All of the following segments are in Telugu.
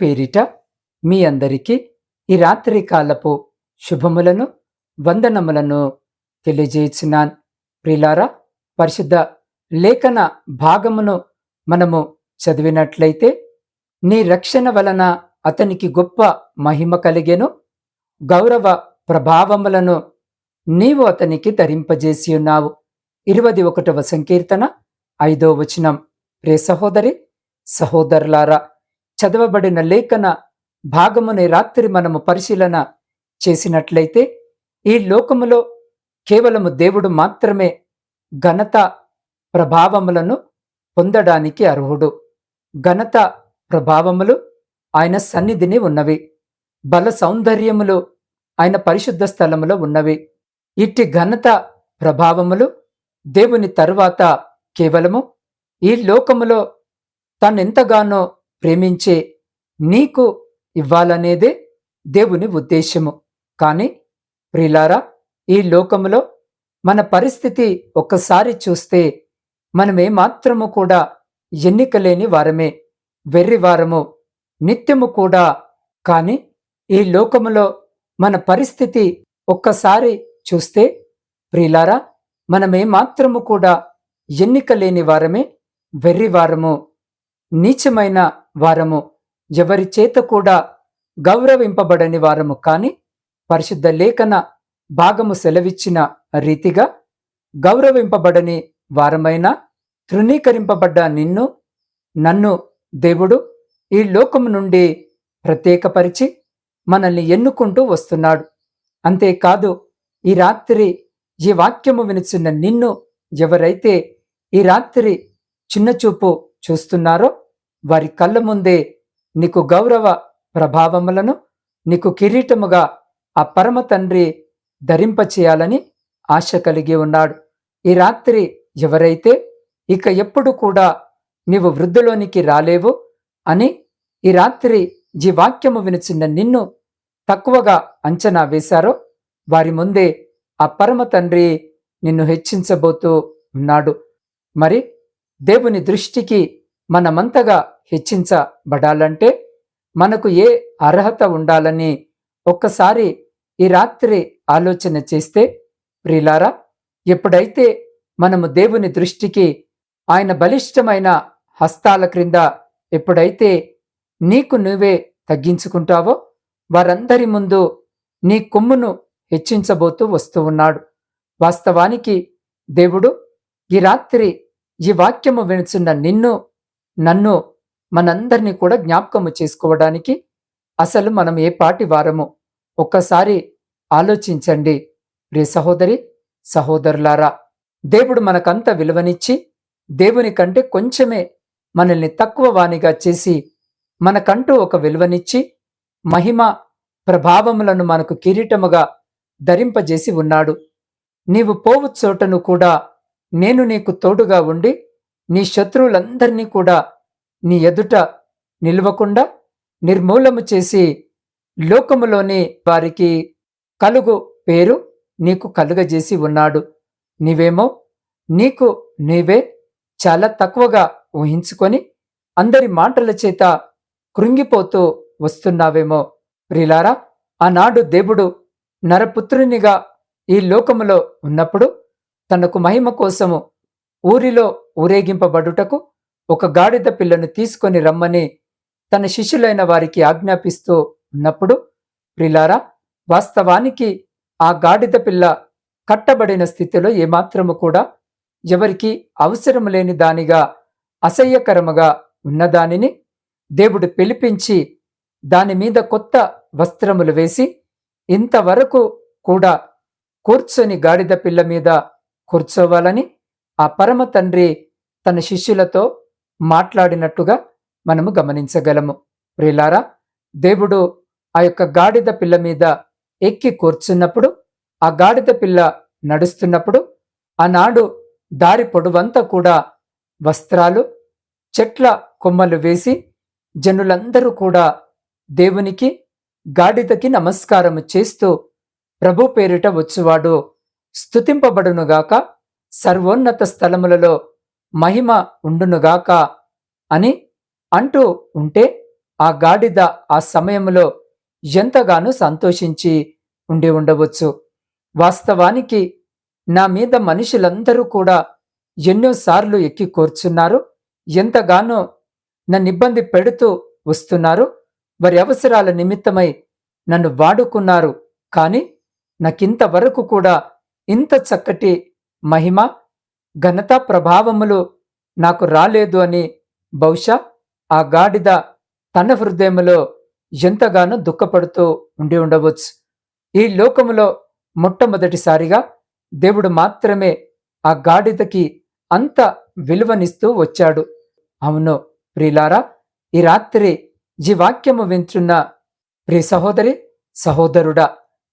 పేరిట మీ అందరికీ ఈ రాత్రి కాలపు శుభములను వందనములను తెలియజేసినాన్. ప్రిలారా పరిశుద్ధ లేఖన భాగమును మనము చదివినట్లయితే నీ రక్షణ వలన అతనికి గొప్ప మహిమ కలిగెను. గౌరవ ప్రభావములను నీవు అతనికి ధరింపజేసి ఉన్నావు. ఇరవై ఒకటవ సంకీర్తన ఐదో వచనం. ప్రే సహోదరి సహోదరులారా చదవబడిన లేఖన భాగముని రాత్రి మనము పరిశీలన చేసినట్లయితే ఈ లోకములో కేవలము దేవుడు మాత్రమే ఘనత ప్రభావములను పొందడానికి అర్హుడు. ఘనత ప్రభావములు ఆయన సన్నిధిని ఉన్నవి. బల సౌందర్యములు ఆయన పరిశుద్ధ స్థలములో ఉన్నవి. ఇట్టి ఘనత ప్రభావములు దేవుని తరువాత కేవలము ఈ లోకములో తనెంతగానో ప్రేమించే నీకు ఇవ్వాలనేదే దేవుని ఉద్దేశము కానీ ప్రిలారా ఈ లోకములో మన పరిస్థితి ఒక్కసారి చూస్తే మనమే మాత్రము కూడా ఎన్నికలేని వారమే వెర్రి వారము నిత్యము కూడా. కానీ ఈ లోకములో మన పరిస్థితి ఒక్కసారి చూస్తే ప్రిలారా మనమే మాత్రము కూడా ఎన్నిక లేని వారమే వెర్రి వారము. నీచమైన వారము. ఎవరి చేత కూడా గౌరవింపబడని వారము కాని పరిశుద్ధ లేఖన భాగము సెలవిచ్చిన రీతిగా గౌరవింపబడని వారమైన తృణీకరింపబడ్డ నిన్ను నన్ను దేవుడు ఈ లోకము నుండి ప్రత్యేకపరిచి మనల్ని ఎన్నుకుంటూ వస్తున్నాడు. అంతేకాదు ఈ రాత్రి ఈ వాక్యము వినిచిన నిన్ను ఎవరైతే ఈ రాత్రి చిన్నచూపు చూస్తున్నారో వారి కళ్ళ ముందే నీకు గౌరవ ప్రభావములను నీకు కిరీటముగా ఆ పరమ తండ్రి ధరింపచేయాలని ఆశ కలిగి ఉన్నాడు. ఈ రాత్రి ఎవరైతే ఇక ఎప్పుడు కూడా నీవు వృద్ధులోనికి రాలేవు అని ఈ రాత్రి ఈ వాక్యము వినుచున్న నిన్ను తక్కువగా అంచనా వేశారో వారి ముందే ఆ పరమ తండ్రి నిన్ను హెచ్చించబోతూ ఉన్నాడు. మరి దేవుని దృష్టికి మనమంతగా హెచ్చించబడాలంటే మనకు ఏ అర్హత ఉండాలని ఒక్కసారి ఈ రాత్రి ఆలోచన చేస్తే ప్రిలారా ఎప్పుడైతే మనము దేవుని దృష్టికి ఆయన బలిష్టమైన హస్తాల క్రింద ఎప్పుడైతే నీకు నువ్వే తగ్గించుకుంటావో వారందరి ముందు నీ కొమ్మును హెచ్చించబోతూ వస్తూ ఉన్నాడు. వాస్తవానికి దేవుడు ఈ రాత్రి ఈ వాక్యము వినుచున్న నిన్ను నన్ను మనందరినీ కూడా జ్ఞాపకము చేసుకోవడానికి అసలు మనం ఏ పాటి వారము? ఒక్కసారి ఆలోచించండి. ప్రియ సహోదరి సహోదరులారా దేవుడు మనకంత విలువనిచ్చి దేవుని కంటే కొంచెమే మనల్ని తక్కువ వాణిగా చేసి మనకంటూ ఒక విలువనిచ్చి మహిమ ప్రభావములను మనకు కిరీటముగా ధరింపజేసి ఉన్నాడు. నీవు పోవు చోటను కూడా నేను నీకు తోడుగా ఉండి నీ శత్రువులందరినీ కూడా నీ ఎదుట నిలవకుండా నిర్మూలము చేసి లోకములోని వారికి కలుగు పేరు నీకు కలుగజేసి ఉన్నాడు. నీవేమో నీకు నీవే చాలా తక్కువగా ఊహించుకొని అందరి మాటల చేత కృంగిపోతూ వస్తున్నావేమో. ప్రిలారా ఆనాడు దేవుడు నరపుత్రునిగా ఈ లోకములో ఉన్నప్పుడు తనకు మహిమ కోసము ఊరిలో ఊరేగింపబడుటకు ఒక గాడిద పిల్లను తీసుకొని రమ్మని తన శిష్యులైన వారికి ఆజ్ఞాపిస్తూ ఉన్నప్పుడు ప్రిలారా వాస్తవానికి ఆ గాడిద పిల్ల కట్టబడిన స్థితిలో ఏమాత్రము కూడా ఎవరికి అవసరం లేని దానిగా అసహ్యకరముగా ఉన్నదానిని దేవుడు పిలిపించి దాని మీద కొత్త వస్త్రములు వేసి ఇంతవరకు కూడా కూర్చొని గాడిద పిల్ల మీద కూర్చోవాలని ఆ పరమ తండ్రి తన శిష్యులతో మాట్లాడినట్టుగా మనము గమనించగలము. ప్రిలారా దేవుడు ఆ యొక్క గాడిద పిల్ల మీద ఎక్కి కూర్చున్నప్పుడు ఆ గాడిద పిల్ల నడుస్తున్నప్పుడు ఆనాడు దారి పొడవంతా కూడా వస్త్రాలు చెట్ల కొమ్మలు వేసి జనులందరూ కూడా దేవునికి గాడిదకి నమస్కారము చేస్తూ ప్రభు పేరిట వచ్చువాడు. స్థుతింపబడునుగాక సర్వోన్నత స్థలములలో మహిమ ఉండునుగాక అని అంటూ ఉంటే ఆ గాడిద ఆ సమయంలో ఎంతగానో సంతోషించి ఉండి ఉండవచ్చు. వాస్తవానికి నా మీద మనుషులందరూ కూడా ఎన్నోసార్లు ఎక్కి కూర్చున్నారు ఎంతగానో నన్ను ఇబ్బంది పెడుతూ వస్తున్నారు వారి అవసరాల నిమిత్తమై నన్ను వాడుకున్నారు. కానీ నాకింతవరకు కూడా ఇంత చక్కటి మహిమ ఘనత ప్రభావములు నాకు రాలేదు అని బహుశా ఆ గాడిద తన హృదయంలో ఎంతగానో దుఃఖపడుతూ ఉండి ఉండవచ్చు. ఈ లోకములో మొట్టమొదటిసారిగా దేవుడు మాత్రమే ఆ గాడిదకి అంత విలువనిస్తూ వచ్చాడు. అవును ప్రిలారా ఈ రాత్రి జీవాక్యము వింటున్న ప్రి సహోదరి సహోదరుడా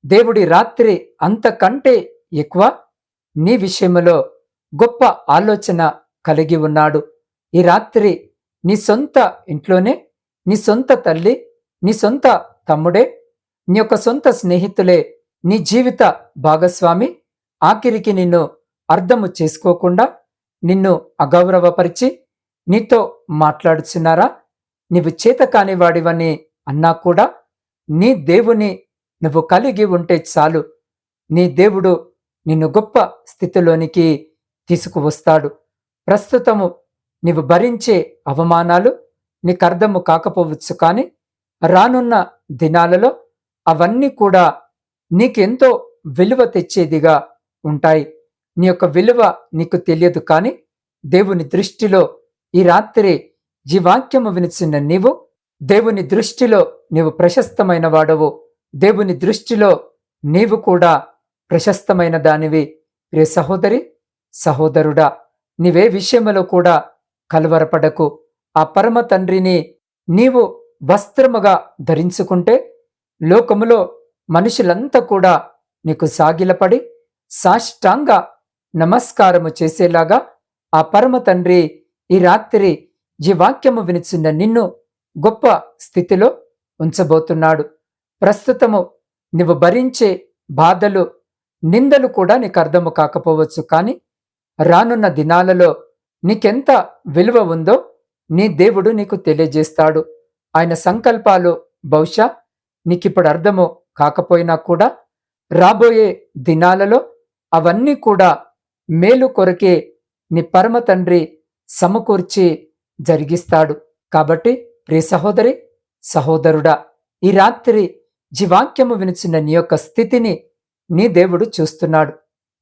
దేవుడి రాత్రి అంతకంటే ఎక్కువ నీ విషయంలో గొప్ప ఆలోచన కలిగి ఉన్నాడు. ఈ రాత్రి నీ సొంత ఇంట్లోనే నీ సొంత తల్లి నీ సొంత తమ్ముడే నీ యొక్క సొంత స్నేహితులే నీ జీవిత భాగస్వామి. ఆఖరికి నిన్ను అర్థము చేసుకోకుండా నిన్ను అగౌరవపరిచి నీతో మాట్లాడుచున్నారా? నీవు చేత కానివాడివని అన్నా కూడా నీ దేవుని నువ్వు కలిగి ఉంటే చాలు. నీ దేవుడు నిన్ను గొప్ప స్థితిలోనికి తీసుకువస్తాడు. ప్రస్తుతము నీవు భరించే అవమానాలు నీకు అర్థము కాకపోవచ్చు కానీ రానున్న దినాలలో అవన్నీ కూడా నీకెంతో విలువ తెచ్చేదిగా ఉంటాయి. నీ యొక్క విలువ నీకు తెలియదు కానీ దేవుని దృష్టిలో ఈ రాత్రి జీవాక్యము వినిచిన నీవు దేవుని దృష్టిలో నీవు ప్రశస్తమైన వాడవు. దేవుని దృష్టిలో నీవు కూడా ప్రశస్తమైన దానివి. రే సహోదరి సహోదరుడా నీవే విషయములో కూడా కలవరపడకు. ఆ పరమ తండ్రిని నీవు వస్త్రముగా ధరించుకుంటే లోకములో మనుషులంతా కూడా నీకు సాగిలపడి సాష్టాంగ నమస్కారము చేసేలాగా ఆ పరమ తండ్రి ఈ రాత్రి ఈ వాక్యము వినిచున్న నిన్ను గొప్ప స్థితిలో ఉంచబోతున్నాడు. ప్రస్తుతము నువ్వు భరించే బాధలు నిందలు కూడా నీకు అర్థము కాకపోవచ్చు కానీ రానున్న దినాలలో నీకెంత విలువ ఉందో నీ దేవుడు నీకు తెలియజేస్తాడు. ఆయన సంకల్పాలు బహుశా నీకిప్పుడు అర్థము కాకపోయినా కూడా రాబోయే దినాలలో అవన్నీ కూడా మేలు కొరకే నీ పరమ తండ్రి సమకూర్చి జరిగిస్తాడు. కాబట్టి ప్రియ సహోదరి సహోదరుడా ఈ రాత్రి జీవాక్యము వినిచిన నీ యొక్క స్థితిని నీ దేవుడు చూస్తున్నాడు.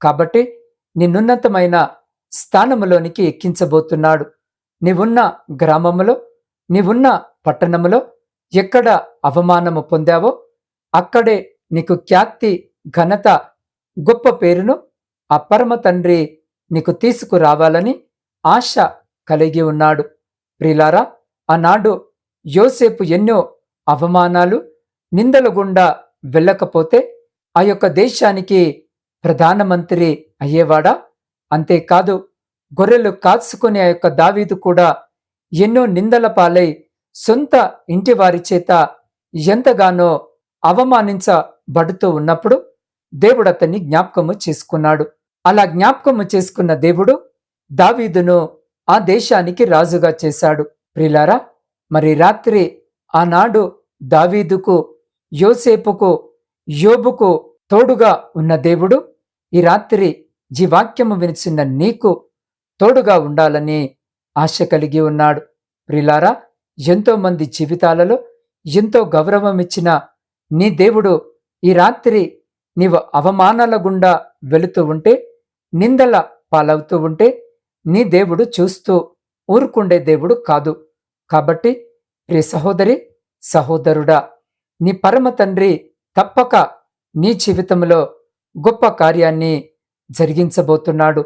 కాబట్టి నిన్నున్నతమైన స్థానములోనికి ఎక్కించబోతున్నాడు. నీవున్న గ్రామములో నీవున్న పట్టణములో ఎక్కడ అవమానము పొందావో అక్కడే నీకు ఖ్యాతి ఘనత గొప్ప పేరును ఆ పరమ తండ్రి నీకు తీసుకురావాలని ఆశ కలిగి ఉన్నాడు. ప్రిలారా ఆనాడు యోసేపు ఎన్నో అవమానాలు నిందల గుండా వెళ్ళకపోతే ఆ యొక్క దేశానికి ప్రధానమంత్రి అయ్యేవాడా? అంతేకాదు గొర్రెలు కాచుకునే ఆ యొక్క దావీదు కూడా ఎన్నో నిందల పాలై సొంత ఇంటి వారి చేత ఎంతగానో అవమానించబడుతూ ఉన్నప్పుడు దేవుడు అతన్ని జ్ఞాపకము చేసుకున్నాడు. అలా జ్ఞాపకము చేసుకున్న దేవుడు దావీదును ఆ దేశానికి రాజుగా చేశాడు. ప్రిలారా మరి రాత్రి ఆనాడు దావీదుకు యోసేపుకు యోబుకు తోడుగా ఉన్న దేవుడు ఈ రాత్రి జీవాక్యము వినిచిన నీకు తోడుగా ఉండాలని ఆశ కలిగి ఉన్నాడు. ప్రిలారా ఎంతో మంది జీవితాలలో ఎంతో గౌరవం ఇచ్చిన నీ దేవుడు ఈ రాత్రి నీవు అవమానాల గుండా వెళుతూ ఉంటే నిందల పాలవుతూ ఉంటే నీ దేవుడు చూస్తూ ఊరుకుండే దేవుడు కాదు. కాబట్టి ప్రియ సహోదరి సహోదరుడా నీ పరమ తండ్రి తప్పక నీ జీవితంలో గొప్ప కార్యాన్ని జరిగించబోతున్నాడు.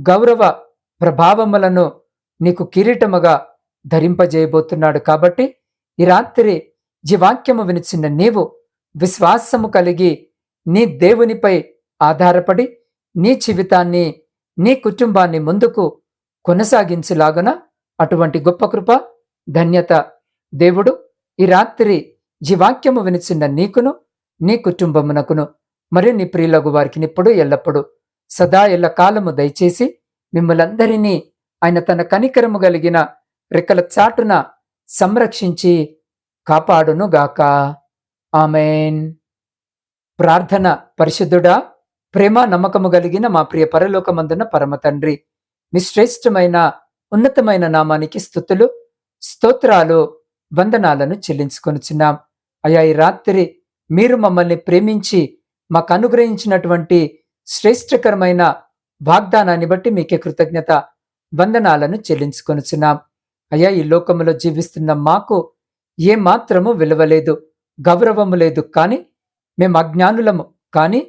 గౌరవ ప్రభావములను నీకు కిరీటముగా ధరింపజేయబోతున్నాడు కాబట్టి ఈ రాత్రి జీవాక్యము వినిచిన నీవు విశ్వాసము కలిగి నీ దేవునిపై ఆధారపడి నీ జీవితాన్ని నీ కుటుంబాన్ని ముందుకు కొనసాగించులాగున అటువంటి గొప్ప కృప ధన్యత దేవుడు ఈ రాత్రి జీవాక్యము వినిచిన నీకును నీ కుటుంబమునకును మరియు నీ ప్రియులగు వారికి ఇప్పుడు ఎల్లప్పుడు. సదా ఎల్ల కాలము దయచేసి మిమ్మలందరినీ ఆయన తన కనికరము కలిగిన రెక్కల చాటున సంరక్షించి కాపాడునుగాక. ఆమెన్. ప్రార్థన పరిశుద్ధుడా ప్రేమ నమ్మకము కలిగిన మా ప్రియ పరలోకమందున పరమ తండ్రి మీ శ్రేష్టమైన ఉన్నతమైన నామానికి స్థుతులు స్తోత్రాలు వందనాలను చెల్లించుకొనిచున్నాం. అయా ఈ రాత్రి మీరు మమ్మల్ని ప్రేమించి మాకు అనుగ్రహించినటువంటి శ్రేష్టకరమైన వాగ్దానాన్ని బట్టి మీకే కృతజ్ఞత వందనాలను చెల్లించుకొనుచున్నాం. అయ్యా ఈ లోకములో జీవిస్తున్న మాకు ఏ మాత్రము విలువలేదు గౌరవము లేదు కానీ మేము అజ్ఞానులము కానీ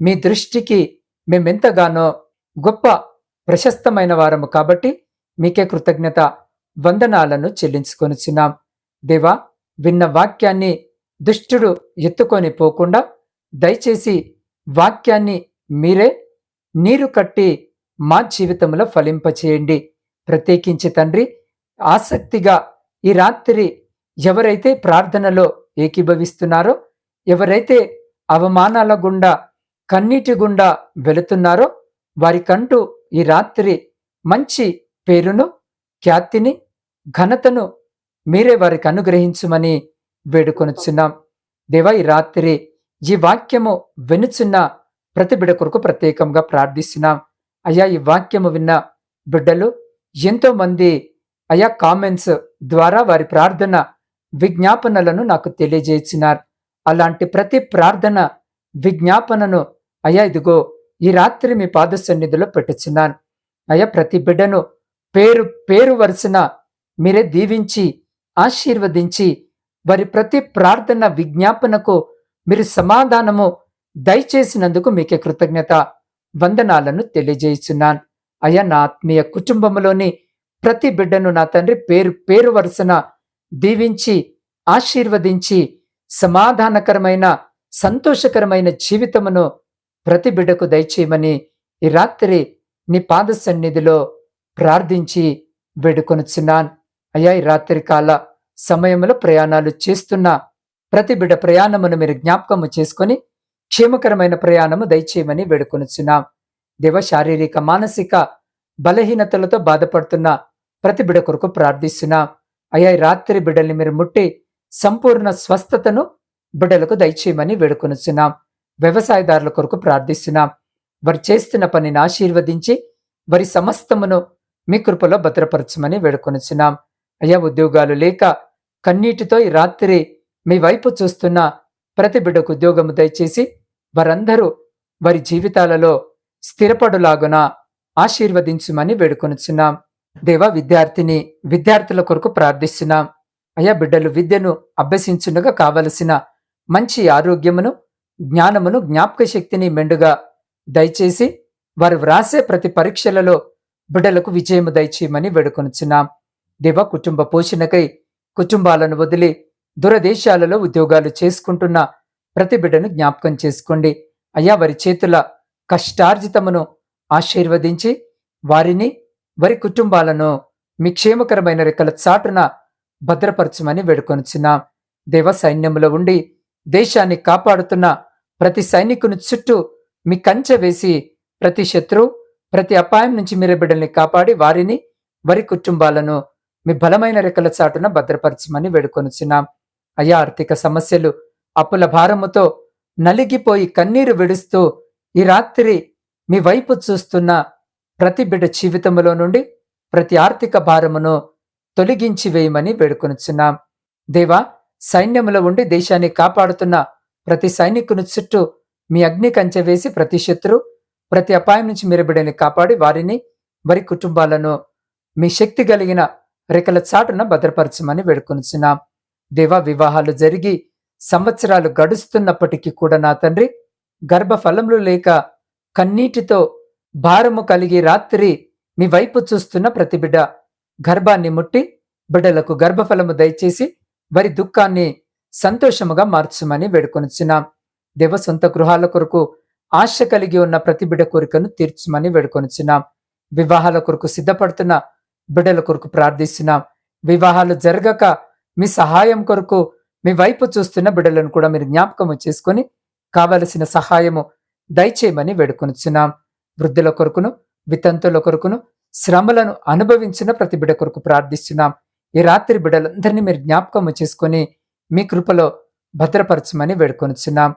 మీ దృష్టికి మేమెంతగానో గొప్ప ప్రశస్తమైన వారము కాబట్టి మీకే కృతజ్ఞత వందనాలను చెల్లించుకొనుచున్నాం. దేవా విన్న వాక్యాన్ని దుష్టుడు ఎత్తుకొని పోకుండా దయచేసి వాక్యాన్ని మీరే నీరు కట్టి మా జీవితంలో ఫలింపచేయండి. ప్రత్యేకించి తండ్రి ఆసక్తిగా ఈ రాత్రి ఎవరైతే ప్రార్థనలో ఏకీభవిస్తున్నారో ఎవరైతే అవమానాల గుండా కన్నీటి గుండా వెళుతున్నారో వారికంటూ ఈ రాత్రి మంచి పేరును ఖ్యాతిని ఘనతను మీరే వారికి అనుగ్రహించుమని వేడుకొనుచున్నాం దేవా ఈ రాత్రి ఈ వాక్యము వెనుచున్న ప్రతి బిడ కొరకు ప్రత్యేకంగా ప్రార్థిస్తున్నాం. అయ్యా ఈ వాక్యము విన్న బిడ్డలు ఎంతో మంది అయా కామెంట్స్ ద్వారా వారి ప్రార్థన విజ్ఞాపనలను నాకు తెలియజేసినారు. అలాంటి ప్రతి ప్రార్థన విజ్ఞాపనను అయ్యా ఇదిగో ఈ రాత్రి మీ పాద సన్నిధిలో పెట్టుచున్నాను. అయ్యా ప్రతి బిడ్డను పేరు పేరు వరుసన మీరే దీవించి ఆశీర్వదించి వారి ప్రతి ప్రార్థన విజ్ఞాపనకు మీరు సమాధానము దయచేసినందుకు మీకే కృతజ్ఞత వందనాలను తెలియజేస్తున్నాను. అయ్యా నా ఆత్మీయ కుటుంబంలోని ప్రతి బిడ్డను నా తండ్రి పేరు పేరు వరుసన దీవించి ఆశీర్వదించి సమాధానకరమైన సంతోషకరమైన జీవితమును ప్రతి బిడ్డకు దయచేయమని ఈ రాత్రి నీ పాద సన్నిధిలో ప్రార్థించి వేడుకొనుచున్నాను. అయ్యా ఈ రాత్రి కాల సమయంలో ప్రయాణాలు చేస్తున్న ప్రతి బిడ ప్రయాణమును మీరు జ్ఞాపకము చేసుకొని క్షేమకరమైన ప్రయాణము దయచేయమని వేడుకొనుచున్నాం. దేవ శారీరక మానసిక బలహీనతలతో బాధపడుతున్న ప్రతి బిడ కొరకు ప్రార్థిస్తున్నాం. అయ్యా రాత్రి బిడ్డల్ని మీరు ముట్టి సంపూర్ణ స్వస్థతను బిడ్డలకు దయచేయమని వేడుకొనుచున్నాం. వ్యవసాయదారుల కొరకు ప్రార్థిస్తున్నాం. వారు చేస్తున్న పనిని ఆశీర్వదించి వారి సమస్తమును మీ కృపలో భద్రపరచమని వేడుకొనుచున్నాం. అయ్యా ఉద్యోగాలు లేక కన్నీటితో ఈ రాత్రి మీ వైపు చూస్తున్న ప్రతి బిడ్డకు ఉద్యోగము దయచేసి వారందరూ వారి జీవితాలలో స్థిరపడులాగున ఆశీర్వదించుమని వేడుకొనుచున్నాం. దేవ విద్యార్థిని విద్యార్థుల కొరకు ప్రార్థిస్తున్నాం. అయ్యా బిడ్డలు విద్యను అభ్యసించుండగా కావలసిన మంచి ఆరోగ్యమును జ్ఞానమును జ్ఞాపక శక్తిని మెండుగా దయచేసి వారు వ్రాసే ప్రతి పరీక్షలలో బిడ్డలకు విజయము దయచేయమని వేడుకొనుచున్నాం. దేవ కుటుంబ పోషణకై కుటుంబాలను వదిలి దురదేశాలలో ఉద్యోగాలు చేసుకుంటున్న ప్రతి బిడ్డను జ్ఞాపకం చేసుకోండి. అయ్యా వారి చేతుల కష్టార్జితమును ఆశీర్వదించి వారిని వారి కుటుంబాలను మీ క్షేమకరమైన రెక్కల చాటున భద్రపరచమని వేడుకొనుచున్నాం. దేవ సైన్యంలో ఉండి దేశాన్ని కాపాడుతున్న ప్రతి సైనికుని చుట్టూ మీ కంచె వేసి ప్రతి శత్రువు ప్రతి అపాయం నుంచి మీరే బిడ్డల్ని కాపాడి వారిని వారి కుటుంబాలను మీ బలమైన రెక్కల చాటున భద్రపరచమని వేడుకొనుచున్నాం. అయా ఆర్థిక సమస్యలు అప్పుల భారముతో నలిగిపోయి కన్నీరు విడుస్తూ ఈ రాత్రి మీ వైపు చూస్తున్న ప్రతి బిడ్డ జీవితంలో నుండి ప్రతి ఆర్థిక భారమును తొలగించి వేయమని వేడుకొనుచున్నాం. దేవా సైన్యములో ఉండి దేశాన్ని కాపాడుతున్న ప్రతి సైనికుని చుట్టూ మీ అగ్ని కంచె వేసి ప్రతి శత్రు ప్రతి అపాయం నుంచి మీరు బిడ్డని కాపాడి వారిని వారి కుటుంబాలను మీ శక్తి కలిగిన రెక్కల చాటున భద్రపరచమని వేడుకొనిచున్నాం. దేవా వివాహాలు జరిగి సంవత్సరాలు గడుస్తున్నప్పటికీ కూడా నా తండ్రి గర్భఫలములు లేక కన్నీటితో భారము కలిగి రాత్రి మీ వైపు చూస్తున్న ప్రతి బిడ్డ గర్భాన్ని ముట్టి బిడ్డలకు గర్భఫలము దయచేసి వారి దుఃఖాన్ని సంతోషముగా మార్చమని వేడుకొనిచున్నాం. దేవ సొంత గృహాల కొరకు ఆశ కలిగి ఉన్న ప్రతి బిడ్డ కోరికను తీర్చమని వేడుకొనిచున్నాం. వివాహాల కొరకు సిద్ధపడుతున్న బిడ్డల కొరకు ప్రార్థిస్తున్నాం. వివాహాలు జరగక మీ సహాయం కొరకు మీ వైపు చూస్తున్న బిడ్డలను కూడా మీరు జ్ఞాపకము చేసుకొని కావలసిన సహాయము దయచేయమని వేడుకొనిచున్నాం. వృద్ధుల కొరకును వితంతుల కొరకును శ్రమలను అనుభవించిన ప్రతి బిడ్డ కొరకు ప్రార్థిస్తున్నాం. ఈ రాత్రి బిడ్డలందరినీ మీరు జ్ఞాపకము చేసుకొని మీ కృపలో భద్రపరచమని వేడుకొనిచున్నాం.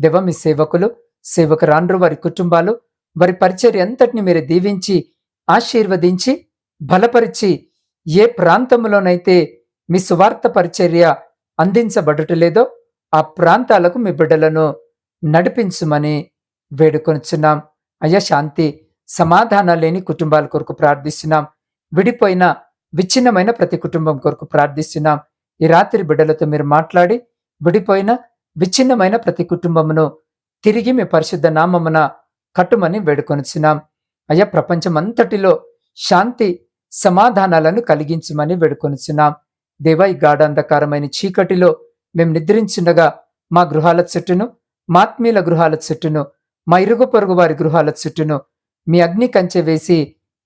దేవ మీ సేవకులు సేవకురాండ్రు వారి కుటుంబాలు వారి పరిచర్య అంతటిని మీరు దీవించి ఆశీర్వదించి బలపరిచి ఏ ప్రాంతంలోనైతే మీ సువార్త పరిచర్య అందించబడటలేదో ఆ ప్రాంతాలకు మీ బిడ్డలను నడిపించుమని వేడుకొనుచున్నాం. అయ్యా శాంతి సమాధానాలు లేని కుటుంబాల కొరకు ప్రార్థిస్తున్నాం. విడిపోయిన విచ్ఛిన్నమైన ప్రతి కుటుంబం కొరకు ప్రార్థిస్తున్నాం. ఈ రాత్రి బిడ్డలతో మీరు మాట్లాడి విడిపోయిన విచ్ఛిన్నమైన ప్రతి కుటుంబమును తిరిగి మీ పరిశుద్ధ నామమున కట్టుమని వేడుకొనిచున్నాం. అయ్యా ప్రపంచమంతటిలో శాంతి సమాధానాలను కలిగించమని వేడుకొనుచున్నాం. దేవా ఈ గాఢాంధకారమైన చీకటిలో మేము నిద్రించుండగా మా గృహాల చుట్టూను మాత్మీయుల గృహాల చుట్టూను మా ఇరుగు పొరుగు వారి గృహాల చుట్టూను మీ అగ్ని కంచె వేసి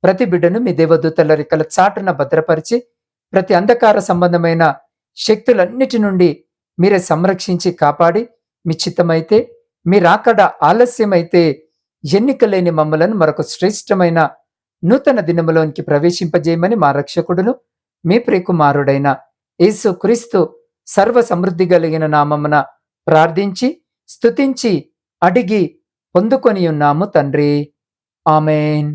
ప్రతి బిడ్డను మీ దేవదూతల రెక్కల చాటున భద్రపరిచి ప్రతి అంధకార సంబంధమైన శక్తులన్నిటి నుండి మీరే సంరక్షించి కాపాడి మీ చిత్తమైతే మీ రాకడ ఆలస్యమైతే ఎన్నికలేని మమ్మలను మరొక శ్రేష్టమైన నూతన దినములోనికి ప్రవేశింపజేయమని మా రక్షకుడును మీ ప్రియకుమారుడైన యేసు క్రీస్తు సర్వ సమృద్ధి కలిగిన నామమున ప్రార్థించి స్తుతించి అడిగి పొందుకొని ఉన్నాము తండ్రి. ఆమెన్.